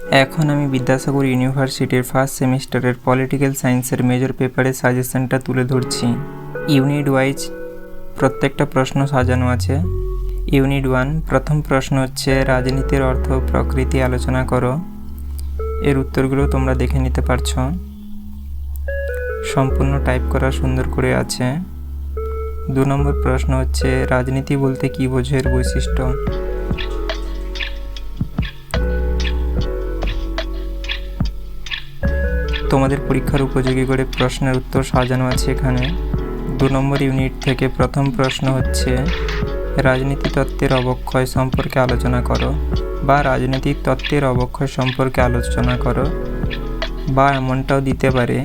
এখন আমি বিদ্যাসাগর ইউনিভার্সিটির ফার্স্ট সেমিস্টারের পলিটিক্যাল সায়েন্সের মেজর পেপারের সাজেশনটা তুলে ধরছি। ইউনিট ওয়াইজ প্রত্যেকটা প্রশ্ন সাজানো আছে। ইউনিট ওয়ান প্রথম প্রশ্ন হচ্ছে, রাজনীতির অর্থ প্রকৃতি আলোচনা করো। এর উত্তরগুলো তোমরা দেখে নিতে পারছ। সম্পূর্ণ টাইপ করা সুন্দর করে আছে। দু নম্বর প্রশ্ন হচ্ছে, রাজনীতি বলতে কী বোঝো এর বৈশিষ্ট্য? তোমাদের পরীক্ষার উপযোগী করে প্রশ্নের উত্তর সাজানো আছে এখানে। দু নম্বর ইউনিট থেকে প্রথম প্রশ্ন হচ্ছে, রাজনীতি তত্ত্বের অবক্ষয় সম্পর্কে আলোচনা করো বা রাজনৈতিক তত্ত্বের অবক্ষয় সম্পর্কে আলোচনা করো বা এমনটাও দিতে পারে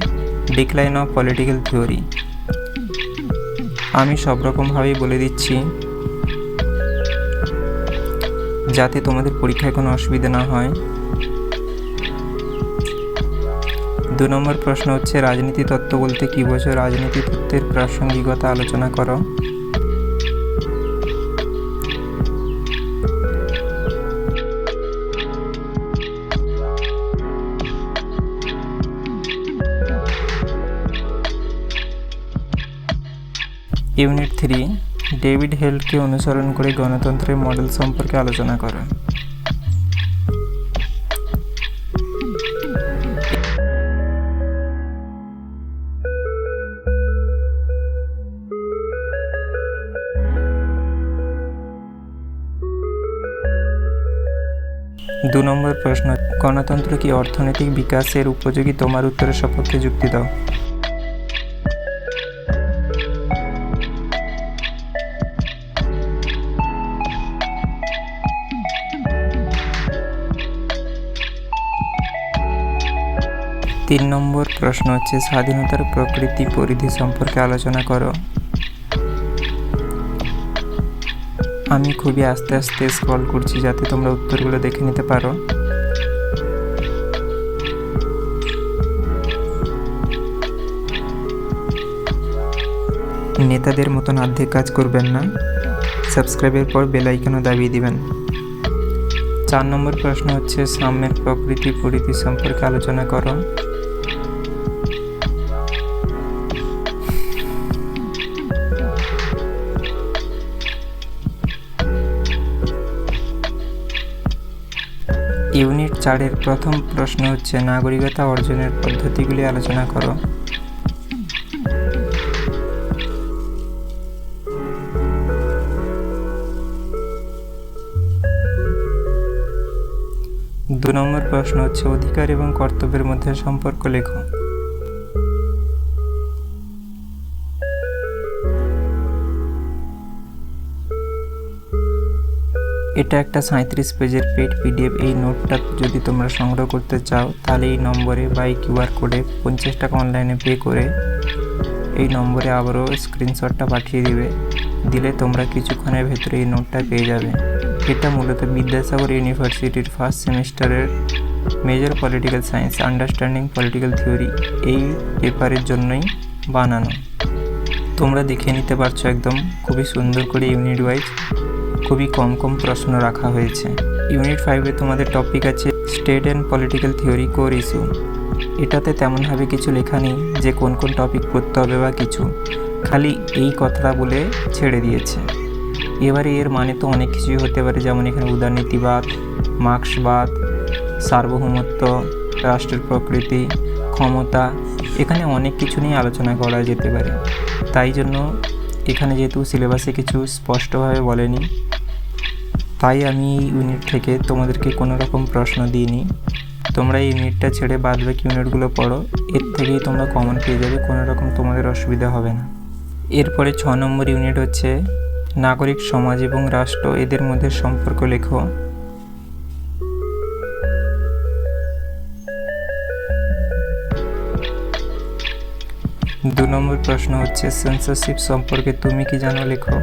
ডিক্লাইন অফ পলিটিক্যাল থিওরি আমি সব রকমভাবেই বলে দিচ্ছি, যাতে তোমাদের পরীক্ষায় কোনো অসুবিধা না হয়। দু নম্বর প্রশ্ন হচ্ছে, রাজনীতি তত্ত্ব বলতে কী বোঝো? রাজনীতি তত্ত্বের প্রাসঙ্গিকতা আলোচনা করো। ইউনিট থ্রি, ডেভিড হেলকে অনুসরণ করে গণতন্ত্রের মডেল সম্পর্কে আলোচনা করো। দু নম্বর প্রশ্ন, গণতন্ত্র কি অর্থনৈতিক বিকাশের উপযোগী? তোমার উত্তরের সপক্ষে যুক্তি দাও। তিন নম্বর প্রশ্ন হচ্ছে, স্বাধীনতার প্রকৃতি পরিধি সম্পর্কে আলোচনা করো। আমি খুবই আস্তে আস্তে স্ক্রল করছি যাতে তোমরা উত্তরগুলো দেখে নিতে পারো। নেতাদের মতন অর্ধেক কাজ করবেন না। সাবস্ক্রাইবের পর বেল আইকনও দাবিয়ে দিবেন। চার নম্বর প্রশ্ন হচ্ছে, সাম্যের প্রকৃতি পরিধি সম্পর্কে আলোচনা করো। ইউনিট চারের প্রথম প্রশ্ন হচ্ছে, নাগরিকতা অর্জনের পদ্ধতিগুলি আলোচনা করো। দু নম্বর প্রশ্ন হচ্ছে, অধিকার এবং কর্তব্যের মধ্যে সম্পর্ক লেখো। এটা একটা সাঁত্রিশ পেজের পেড পিডিএফ। এই নোটটা যদি তোমরা সংগ্রহ করতে চাও, তাহলে এই নম্বরে বা এই কিউআর কোডে পঞ্চাশ টাকা অনলাইনে পে করে এই নম্বরে আবারও স্ক্রিনশটটা পাঠিয়ে দিবে। দিলে তোমরা কিছুক্ষণের ভেতরে এই নোটটা পেয়ে যাবে। এটা মূলত বিদ্যাসাগর ইউনিভার্সিটির ফার্স্ট সেমিস্টারের major political science, understanding political theory এই পেপারের জন্যই বানানো। তোমরা দেখে নিতে পারছ একদম খুবই সুন্দর করে ইউনিট ওয়াইজ খুবই কম কম প্রশ্ন রাখা হয়েছে। ইউনিট ফাইভে তোমাদের টপিক আছে state and political theory core issue এটাতে তেমনভাবে কিছু লেখা নেই যে কোন কোন টপিক পড়তে হবে বা কিছু। খালি এই কথাটা বলে ছেড়ে দিয়েছে। এবারে এর মানে তো অনেক কিছুই হতে পারে, যেমন এখানে উদারনীতিবাদ, মার্ক্সবাদ, সার্বভৌমত্ব, রাষ্ট্রের প্রকৃতি, ক্ষমতা, এখানে অনেক কিছু নিয়ে আলোচনা করা যেতে পারে। তাই জন্য এখানে যেহেতু সিলেবাসে কিছু স্পষ্টভাবে বলেনি, তাই আমি এই ইউনিট থেকে তোমাদেরকে কোনো রকম প্রশ্ন দিইনি। তোমরা এই ইউনিটটা ছেড়ে বাদ বাকি ইউনিটগুলো পড়ো, এর থেকেই তোমরা কমন পেয়ে যাবে, কোনো রকম তোমাদের অসুবিধা হবে না। এরপরে ছ নম্বর ইউনিট হচ্ছে, নাগরিক, সমাজ এবং রাষ্ট্র, এদের মধ্যে সম্পর্ক লেখো। দু নম্বর প্রশ্ন হচ্ছে সেন্সরশিপ সম্পর্কে তুমি কি জানো, লেখো?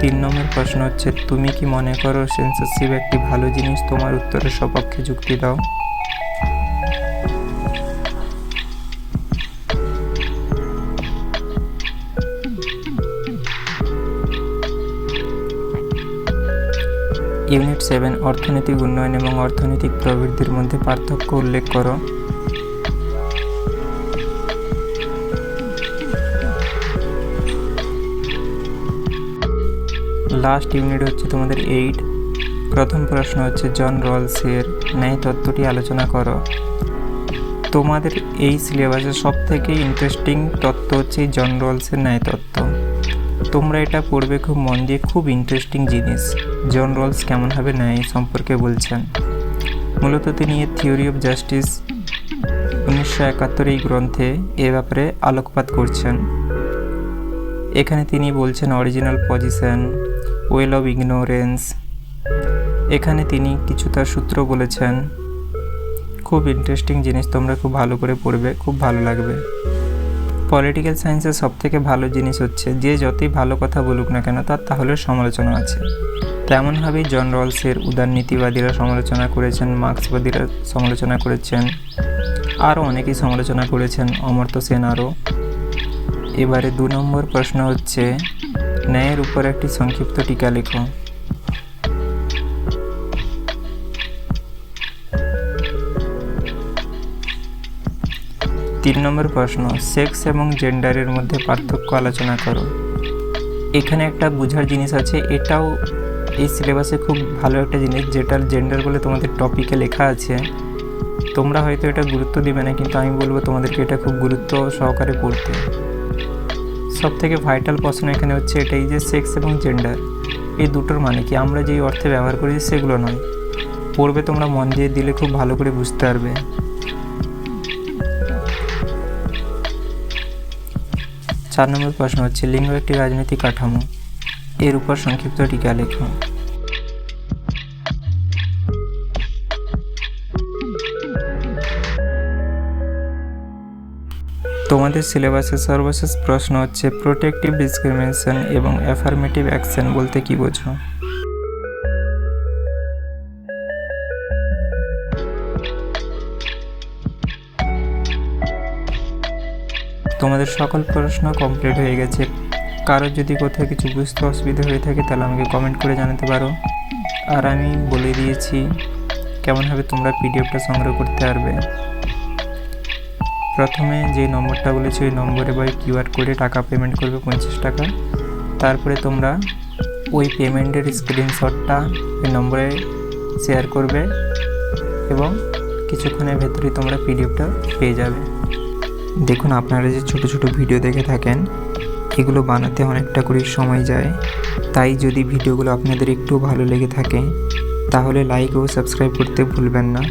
তিন নম্বর প্রশ্ন হচ্ছে, তুমি কি মনে করো সেন্সরশিপ একটি ভালো জিনিস? তোমার উত্তরের সপক্ষে যুক্তি দাও। ইউনিট সেভেন, অর্থনৈতিক উন্নয়ন এবং অর্থনৈতিক প্রবৃদ্ধির মধ্যে পার্থক্য উল্লেখ করো। লাস্ট ইউনিট হচ্ছে তোমাদের এইট প্রথম প্রশ্ন হচ্ছে, জন রলসের ন্যায় তত্ত্বটি আলোচনা করো। তোমাদের এই সিলেবাসের সব থেকে ইন্টারেস্টিং তত্ত্ব হচ্ছে জন রলসের ন্যায় তত্ত্ব। তোমরা এটা পড়বে খুব মন দিয়ে, খুব ইন্টারেস্টিং জিনিস। জন রলস কেমনভাবে ন্যায় সম্পর্কে বলছেন। মূলত তিনি থিওরি অফ জাস্টিস উনিশশো একাত্তর এই গ্রন্থে এ ব্যাপারে আলোকপাত করছেন। এখানে তিনি বলছেন original position veil of ignorance এখানে তিনি কিছু তার সূত্র বলেছেন, খুব ইন্টারেস্টিং জিনিস তোমরা খুব ভালো করে পড়বে, খুব ভালো লাগবে। পলিটিক্যাল সায়েন্সের সব থেকে ভালো জিনিস হচ্ছে যে যতই ভালো কথা বলুক না কেন, তার তাহলে সমালোচনা আছে। তেমনভাবেই জন রলসের উদারনীতিবাদীরা সমালোচনা করেছেন, মার্ক্সবাদীরা সমালোচনা করেছেন, আরও অনেকেই সমালোচনা করেছেন, অমর্ত্য সেন আরও। এবারে দু নম্বর প্রশ্ন হচ্ছে, ন্যায়ের উপর একটি সংক্ষিপ্ত টিকা লেখো। তিন নম্বর প্রশ্ন সেক্স এবং জেন্ডারের মধ্যে পার্থক্য আলোচনা করো। এখানে একটা বোঝার জিনিস আছে, এটাও এই সিলেবাসে খুব ভালো একটা জিনিস, যেটার জেন্ডার বলে তোমাদের টপিকে লেখা আছে। তোমরা হয়তো এটা গুরুত্ব দিবে না, কিন্তু আমি বলব তোমাদেরকে এটা খুব গুরুত্ব সহকারে পড়তে। সব থেকে ভাইটাল প্রশ্ন এখানে হচ্ছে এটাই যে সেক্স এবং জেন্ডার এই দুটোর মানে কি? আমরা যেই অর্থে ব্যবহার করি সেগুলো নয়। পড়বে তোমরা মন দিয়ে দিলে খুব ভালো করে বুঝতে পারবে। চার নম্বর প্রশ্ন হচ্ছে, লিঙ্গ একটি রাজনৈতিক কাঠামো। এর উপর সংক্ষিপ্ত টিকা লেখো। তোমাদের সিলেবাসের সর্বশেষ প্রশ্ন হচ্ছে, প্রোটেক্টিভ ডিসক্রিমিনেশন এবং অ্যাফার্মেটিভ অ্যাকশন বলতে কী বোঝো? তোমাদের সকল প্রশ্ন কমপ্লিট হয়ে গেছে। কারোর যদি কোথাও কিছু বুঝতে অসুবিধা হয়ে থাকে, তাহলে আমাকে কমেন্ট করে জানাতে পারো। আর আমি বলে দিয়েছি কেমনভাবে তোমরা পিডিএফটা সংগ্রহ করতে পারবে। প্রথমে যে নম্বরটা বলেছি, ওই নম্বরে বা কিউআর কোডে টাকা পেমেন্ট করবে, পঞ্চাশ টাকা। তারপরে তোমরা ওই পেমেন্টের স্ক্রিনশটটা ওই নম্বরে শেয়ার করবে এবং কিছুক্ষণের ভেতরেই তোমরা পিডিএফটা পেয়ে যাবে। দেখুন, আপনারা যে ছোট ছোট ভিডিও দেখে থাকেন, এগুলো বানাতে অনেকটা করে সময় যায়। তাই যদি ভিডিওগুলো আপনাদের একটু ভালো লেগে থাকে, তাহলে লাইক ও সাবস্ক্রাইব করতে ভুলবেন না।